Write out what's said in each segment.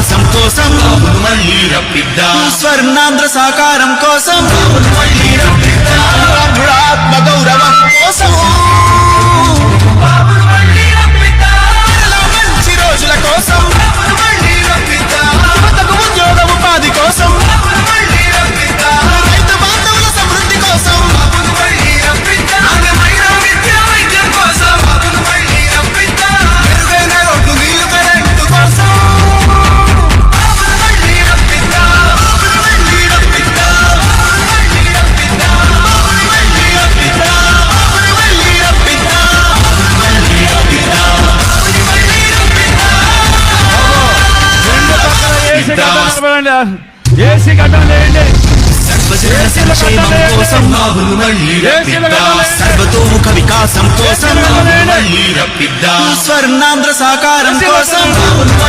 సంతోషం. కోసం మళ్ళీ రప్పిద్దా. స్వర్ణాంధ్ర సాకారం కోసం. మళ్ళీ రప్పిద్దా ఏసీ కట్టలు వేయండి సర్వజన సంక్షేమం కోసం బాబును మళ్ళీ రప్పిద్దా సర్వతోముఖ వికాసం కోసం బాబును మళ్ళీ రప్పిద్దా స్వర్ణాంధ్ర సాకారం కోసం ఆత్మ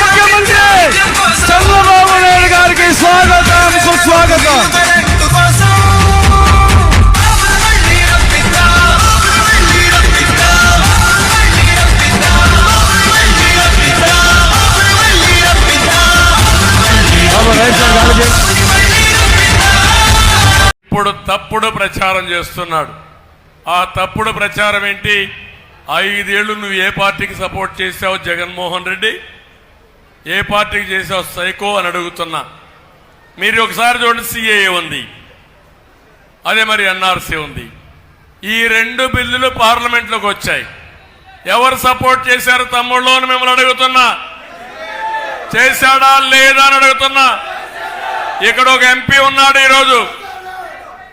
ముఖ్యమంత్రి చంద్రబాబు నాయుడు గారికి స్వాగతం సుస్వాగతం. ఇప్పుడు తప్పుడు ప్రచారం చేస్తున్నాడు. ఆ తప్పుడు ప్రచారం ఏంటి? ఐదేళ్ళు నువ్వు ఏ పార్టీకి సపోర్ట్ చేసావు జగన్మోహన్ రెడ్డి? ఏ పార్టీకి చేసావు సైకో అని అడుగుతున్నా. మీరు ఒకసారి చూడండి సిఏఏ ఉంది. అదే మరి ఎన్ఆర్సీ ఉంది. ఈ రెండు బిల్లులు పార్లమెంట్లోకి వచ్చాయి. ఎవరు సపోర్ట్ చేశారు తమ్ముళ్ళు అని మిమ్మల్ని అడుగుతున్నా. చేశాడా లేదా అని అడుగుతున్నా. ఇక్కడ ఒక ఎంపీ ఉన్నాడు ఈరోజు.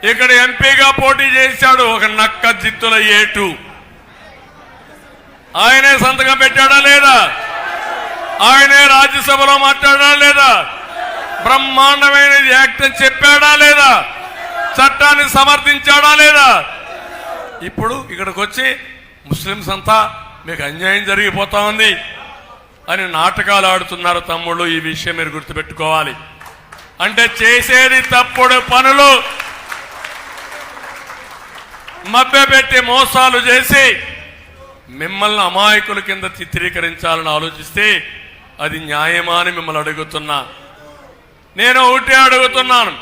ఇక్కడ ఎంపీగా పోటీ చేశాడు ఒక నక్క జిత్తుల ఏటు. ఆయనే సంతకం పెట్టాడా లేదా? ఆయనే రాజ్యసభలో మాట్లాడా లేదా? బ్రహ్మాండమైన యాక్ట్ అని చెప్పాడా లేదా? చట్టాన్ని సమర్థించాడా లేదా? ఇప్పుడు ఇక్కడికి వచ్చి ముస్లిమ్స్ అంతా మీకు అన్యాయం జరిగిపోతా ఉంది అని నాటకాలు ఆడుతున్నారు తమ్ముళ్ళు. ఈ విషయం మీరు గుర్తుపెట్టుకోవాలి. అంటే చేసేది తప్పుడు పనులు. మభ్యపెట్టి మోసాలు చేసి మిమ్మల్ని అమాయకుల కింద చిత్రీకరించాలని ఆలోచిస్తే అది న్యాయమా అని మిమ్మల్ని అడుగుతున్నా. నేను ఒకటే అడుగుతున్నాను.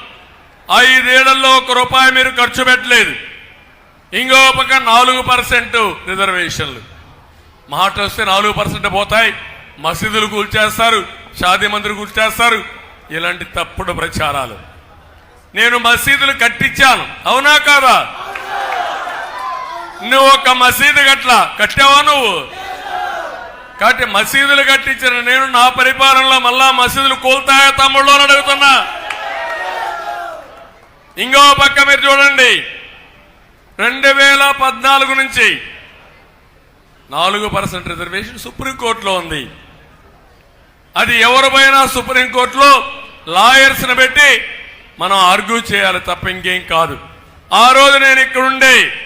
ఐదేళ్ళలో ఒక రూపాయి మీరు ఖర్చు పెట్టలేదు. ఇంకో పక్క నాలుగు పర్సెంట్ రిజర్వేషన్లు. మాట వస్తే నాలుగు పర్సెంట్ పోతాయి. మసీదులు కూల్చేస్తారు. షాదీ మందులు కూల్చేస్తారు. ఇలాంటి తప్పుడు ప్రచారాలు. నేను మసీదులు కట్టించాను. అవునా కాదా? నువ్వు ఒక మసీదు గట్ల కట్టావా నువ్వు? కాబట్టి మసీదులు కట్టించిన నేను నా పరిపాలనలో మళ్ళా మసీదులు కూల్తాయా తమ్ముళ్ళు అని అడుగుతున్నా. ఇంకో పక్క మీరు చూడండి. రెండు వేల పద్నాలుగు నుంచి నాలుగు పర్సెంట్ రిజర్వేషన్ సుప్రీంకోర్టులో ఉంది. అది ఎవరు పోయినా సుప్రీంకోర్టులో లాయర్స్ని పెట్టి మనం ఆర్గ్యూ చేయాలి తప్ప ఇంకేం కాదు. ఆ రోజు నేను ఇక్కడుండే